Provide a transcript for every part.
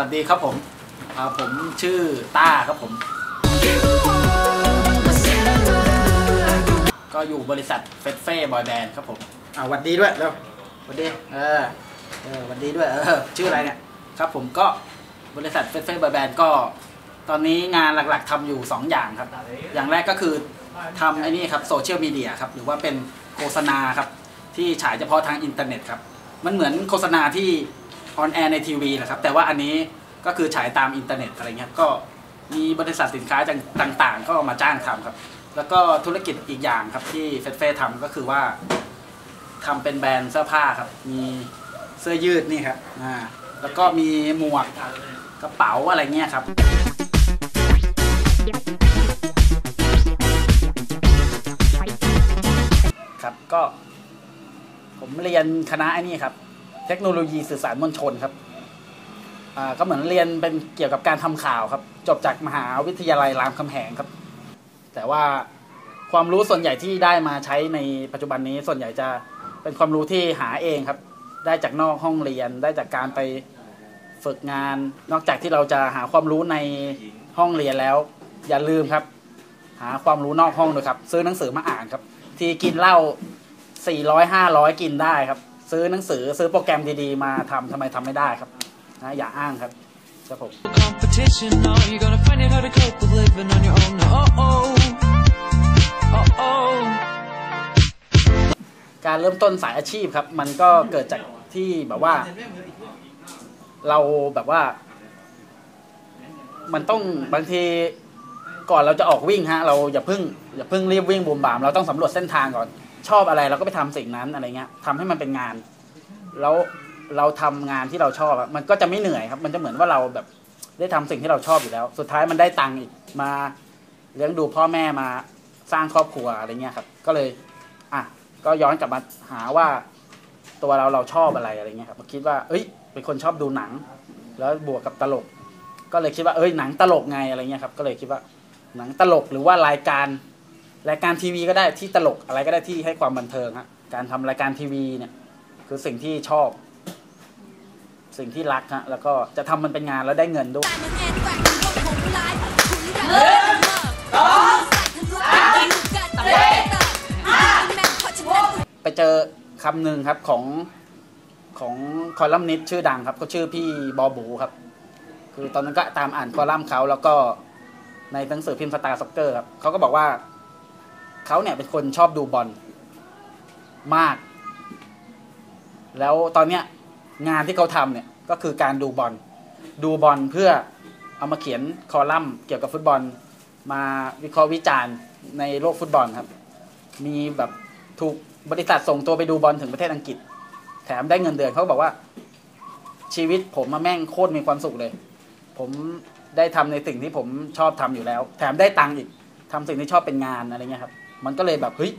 ผมกราบสวัสดีครับผมอ่าผมชื่อต้าครับผม ก็อยู่บริษัทเฟสเฟ่บอยแบนด์ครับผมอ่าหวัดดีด้วยเร็วหวัดดีเออเออหวัดดีด้วยเออชื่ออะไรเนี่ยครับผมก็บริษัทเฟสเฟ่บอยแบนด์ก็ ตอนนี้งานหลักๆทำอยู่ 2 อย่างครับ อย่างแรกก็คือทำไอ้นี่ครับโซเชียลมีเดียครับหรือว่าเป็นโฆษณาครับที่ฉายเฉพาะทางอินเทอร์เน็ตครับ มันเหมือนโฆษณาที่ ออนแอร์ในทีวีแหละครับ แต่ว่าอันนี้ก็คือฉายตามอินเทอร์เน็ตอะไรเงี้ยก็มีบริษัทสินค้าต่างๆ ก็มาจ้างทำครับ แล้วก็ธุรกิจอีกอย่างครับที่เฟสเฟ่ทำก็คือว่าทำเป็นแบรนด์เสื้อผ้าครับ มีเสื้อยืดนี่ครับอ่าแล้วก็มีหมวกกระเป๋าอะไรเงี้ยครับครับก็ ผมเรียนคณะไอ้นี่ครับ เทคโนโลยีสื่อสารมวลชนครับอ่าก็เหมือนเรียนเป็นเกี่ยวกับการทำข่าวครับ จบจากมหาวิทยาลัยรามคำแหงครับ แต่ว่าความรู้ส่วนใหญ่ที่ได้มาใช้ในปัจจุบันนี้ส่วนใหญ่จะเป็นความรู้ที่หาเองครับ ได้จากนอกห้องเรียน ได้จากการไปฝึกงาน นอกจากที่เราจะหาความรู้ในห้องเรียนแล้ว อย่าลืมครับ หาความรู้นอกห้องด้วยครับ ซื้อหนังสือมาอ่านครับ ทีกินเหล้า400 500กินได้ครับ ซื้อหนังสือซื้อโปรแกรมดีๆ มาทำทำไมทำไม่ได้ครับนะอย่าอ้างครับครับผม competition. No, you're gonna find it hard to cope with living on your own. Oh oh, oh oh. การเริ่มต้นสายอาชีพครับ มันก็เกิดจากที่แบบว่า เราแบบว่า มันต้องบางทีก่อนเราจะออกวิ่งฮะ เราอย่าเพิ่งอย่าเพิ่งรีบวิ่งบูมบาม เราต้องสำรวจเส้นทางก่อน ชอบอะไรเราก็ไปทำสิ่งนั้นอะไรเงี้ยทำให้มันเป็นงาน แล้วเราทำงานที่เราชอบมันก็จะไม่เหนื่อยครับ มันจะเหมือนว่าเราแบบได้ทำสิ่งที่เราชอบอยู่แล้ว สุดท้ายมันได้ตังค์อีกมาเลี้ยงดูพ่อแม่มาสร้างครอบครัวอะไรเงี้ยครับ ก็เลยอะก็ย้อนกลับมาหาว่าตัวเราเราชอบอะไรอะไรเงี้ยครับคิดว่า เอ้ย เป็นคนชอบดูหนัง แล้วบวกกับตลก ก็เลยคิดว่าเอ้ยหนังตลกไงอะไรเงี้ยครับ ก็เลยคิดว่าหนังตลกหรือว่ารายการ รายการทีวีก็ได้ที่ตลกอะไรก็ได้ที่ให้ความบันเทิงฮะการทำรายการทีวีเนี่ยคือสิ่งที่ชอบ สิ่งที่รักฮะแล้วก็จะทำมันเป็นงานแล้วได้เงินด้วยไปเจอคำหนึ่งครับของของคอลัมนิสต์ชื่อดังครับ ก็ชื่อพี่บอบูครับ คือตอนนั้นก็ตามอ่านคอลัมน์เขาแล้วก็ในหนังสือพิมพ์สตาร์ซ็อกเกอร์ครับเขาก็บอกว่า เขาเนี่ยเป็นคนชอบดูบอลมาก แล้วตอนเนี้ยงานที่เขาทำเนี่ยก็คือการดูบอล ดูบอลเพื่อเอามาเขียนคอลัมน์เกี่ยวกับฟุตบอล มาวิเคราะห์วิจารณ์ในโลกฟุตบอลครับ มีแบบถูกบริษัทส่งตัวไปดูบอลถึงประเทศอังกฤษ แถมได้เงินเดือนเขาบอกว่าชีวิตผมมาแม่งโคตรมีความสุขเลย ผมได้ทำในสิ่งที่ผมชอบทำอยู่แล้ว แถมได้ตังค์อีกทำสิ่งที่ชอบเป็นงานอะไรเงี้ยครับ มันก็เลยแบบเฮ้ย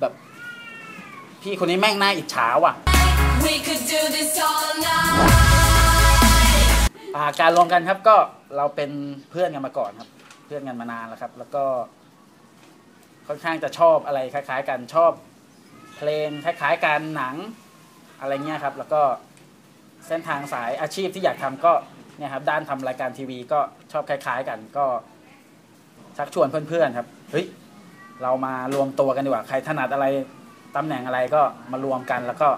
แบบ พี่คนนี้แม่งน่าอิจฉาว่ะ We could do this all night. อ่าการรวมกันครับก็เราเป็นเพื่อนกันมาก่อนครับ เพื่อนกันมานานแล้วครับ แล้วก็ ค่อนข้างจะชอบอะไรคล้าย ๆ กันชอบ เพลงคล้ายๆกันหนังอะไรเงี้ยครับ แล้วก็เส้นทางสายอาชีพที่อยากทำก็เนี่ยครับด้านทำรายการทีวีก็ชอบคล้าย ๆ กันก็ชักชวนเพื่อนๆครับเฮ้ย เรามารวมตัวกันดีกว่า ใครถนัดอะไรตำแหน่งอะไรก็มารวมกันแล้วก็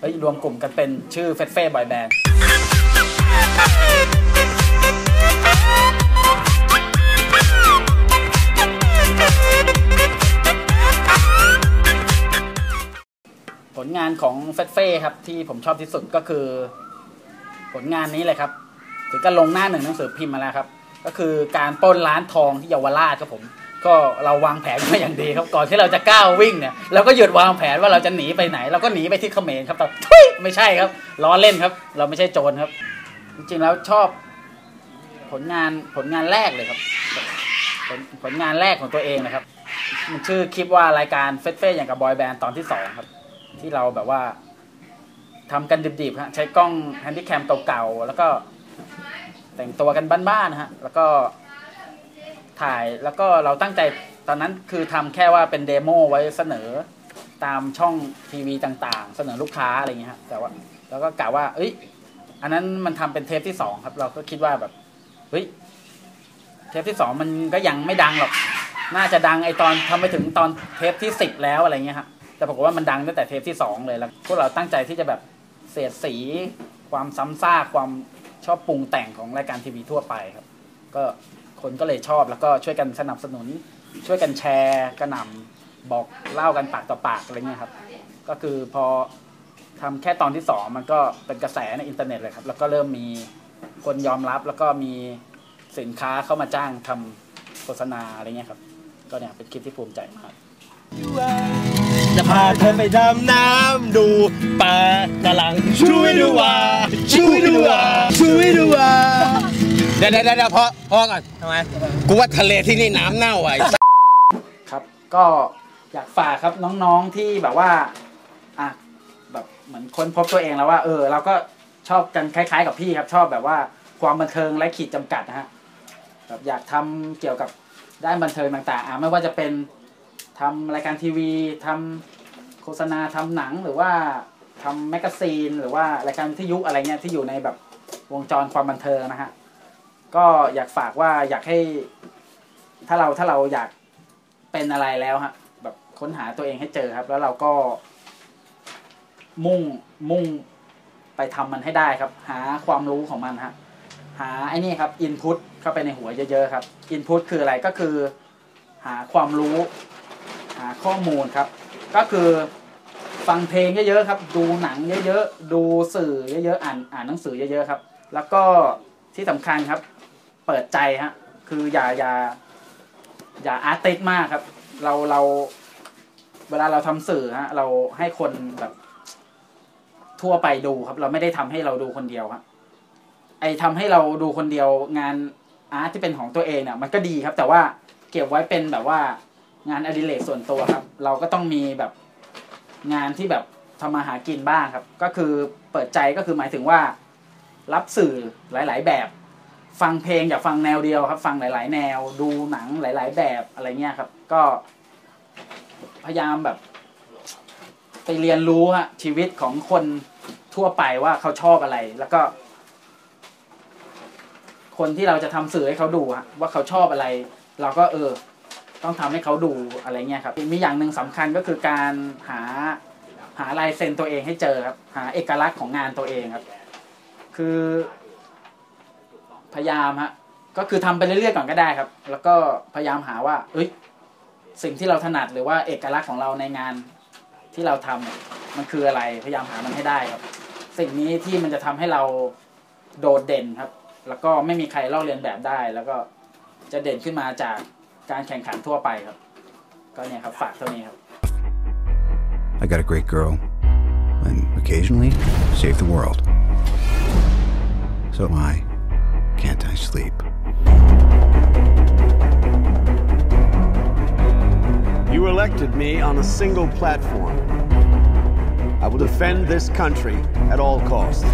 เฮ้ยรวมกลุ่มกันเป็นชื่อเฟสเฟ่บอยแบนด์ผลงานของเฟสเฟ่ครับที่ผมชอบที่สุดก็คือ ผลงานนี้เลยครับ ถึงก็ลงหน้าหนึ่งหนังสือพิมพ์มาแล้วครับ ก็คือการปล้นร้านทองที่เยาวราชครับผม ก็เราวางแผนมาอย่างดีครับก่อนที่เราจะก้าววิ่งเนี่ยเราก็หยุดวางแผนว่าเราจะหนีไปไหน เราก็หนีไปที่เขมรครับแต่ทุยไม่ใช่ครับล้อเล่นครับ เราไม่ใช่โจรครับ จริงๆแล้วชอบผลงานผลงานแรกเลยครับ ผลผลงานแรกของตัวเองนะครับ มันชื่อคลิปว่ารายการเฟสเฟ่อย่างกับบอยแบนด์ตอนที่สองครับ ที่เราแบบว่าทำกันดิบๆฮะใช้กล้องแฮนดี้แคมเก่าๆแล้วก็แต่งตัวกันบ้านๆนะฮะแล้วก็ ถ่ายแล้วก็เราตั้งใจตอนนั้นคือทำแค่ว่าเป็นเดโมไว้เสนอตามช่องทีวีต่างๆ เสนอลูกค้าอะไรเงี้ยครับแต่ว่าแล้วก็กล่าวว่า เอ้ย อันนั้นมันทำเป็นเทปที่สองครับ เราก็คิดว่าแบบเฮ้ยเทปที่สองมันก็ยังไม่ดังหรอก น่าจะดังไอตอนทำไปถึงตอนเทปที่สิบแล้วอะไรเงี้ยครับแต่ปรากฏว่ามันดังตั้งแต่เทปที่สองเลยแล้วพวกเราตั้งใจที่จะแบบเสียดสี ความซ้ำซากความชอบปรุงแต่งของรายการทีวีทั่วไปครับ ก็ คนก็เลยชอบแล้วก็ช่วยกันสนับสนุน ช่วยกันแชร์กระหน่ำบอกเล่ากันปากต่อปากอะไรเงี้ยครับ ก็คือพอทำแค่ตอนที่สองมันก็เป็นกระแสในอินเทอร์เน็ตเลยครับ แล้วก็เริ่มมีคนยอมรับแล้วก็มีสินค้าเข้ามาจ้างทำโฆษณาอะไรเงี้ยครับ ก็เนี่ยเป็นคลิปที่ภูมิใจมากจะพาเธอไปดำน้ำดูปลากระลังช่วยดูว่าช่วยดูว่าช่วยดูว่า เดี๋ยวเดี๋ยวเดี๋ยวพอพอก่อนทำไมกูว่าทะเลที่นี่น้ำเน่าไว้ครับ ก็อยากฝากครับน้องๆที่แบบว่าอะแบบเหมือนค้นพบตัวเองแล้วว่า เออ เราก็ชอบกันคล้าย ๆ กับพี่ครับ ชอบแบบว่าความบันเทิงและขีดจำกัดนะฮะแบบอยากทำเกี่ยวกับด้านบันเทิงต่างๆอะไม่ว่าจะเป็นทำรายการทีวีทำโฆษณาทำหนังหรือว่าทำแมกกาซีน หรือว่ารายการวิทยุอะไรเงี้ยที่อยู่ในแบบวงจรความบันเทิงนะฮะ ก็อยากฝากว่าอยากให้ ถ้าเราถ้าเราอยากเป็นอะไรแล้วฮะแบบค้นหาตัวเองให้เจอครับ แล้วเราก็ มุ่งมุ่งไปทำมันให้ได้ครับ หาความรู้ของมันฮะหาไอ้นี่ครับอินพุตเข้าไปในหัวเยอะๆครับอินพุตคืออะไรก็คือ หาความรู้ หาข้อมูลครับ ก็คือฟังเพลงเยอะๆครับ ดูหนังเยอะๆ ดูสื่อเยอะๆ อ่านอ่านหนังสือเยอะๆครับ แล้วก็ที่สำคัญครับ เปิดใจฮะ คืออย่าอย่าอย่าอาร์ติสมากครับ เราเราเวลาเราทำสื่อฮะ เราให้คนแบบทั่วไปดูครับ เราไม่ได้ทำให้เราดูคนเดียวครับไอทำให้เราดูคนเดียวงานอาร์ตที่เป็นของตัวเองเนี่ยมันก็ดีครับ แต่ว่าเก็บไว้เป็นแบบว่างานอดิเรกส่วนตัวครับ เราก็ต้องมีแบบงานที่แบบทำมาหากินบ้างครับ ก็คือเปิดใจก็คือหมายถึงว่า รับสื่อหลาย ๆ แบบ ฟังเพลงอย่าฟังแนวเดียวครับ ฟังหลาย ๆ แนวดูหนังหลาย ๆ แบบอะไรเงี้ยครับ ก็ พยายามแบบ ไปเรียนรู้ฮะชีวิตของคนทั่วไปว่าเขาชอบอะไร แล้วก็ คนที่เราจะทำสื่อให้เขาดูฮะว่าเขาชอบอะไร เราก็เออ ต้องทำให้เขาดูอะไรเงี้ยครับมีอย่างหนึ่งสำคัญก็คือการหาหาลายเซ็นตัวเองให้เจอครับ หาเอกลักษณ์ของงานตัวเองครับ คือ พยายามฮะก็คือทำไปเรื่อยๆก่อนก็ได้ครับ แล้วก็พยายามหาว่า เอ้ย สิ่งที่เราถนัดหรือว่าเอกลักษณ์ของเราในงานที่เราทำเนี่ยมันคืออะไรพยายามหามันให้ได้ครับ สิ่งนี้ที่มันจะทำให้เราโดดเด่นครับ แล้วก็ไม่มีใครลอกเลียนแบบได้ แล้วก็จะเด่นขึ้นมาจากการแข่งขันทั่วไปครับ ก็เนี่ยครับฝากเท่านี้ครับ I got a great girl, and occasionally save the world. So why can't I sleep? You elected me on a single platform. I will defend this country at all costs.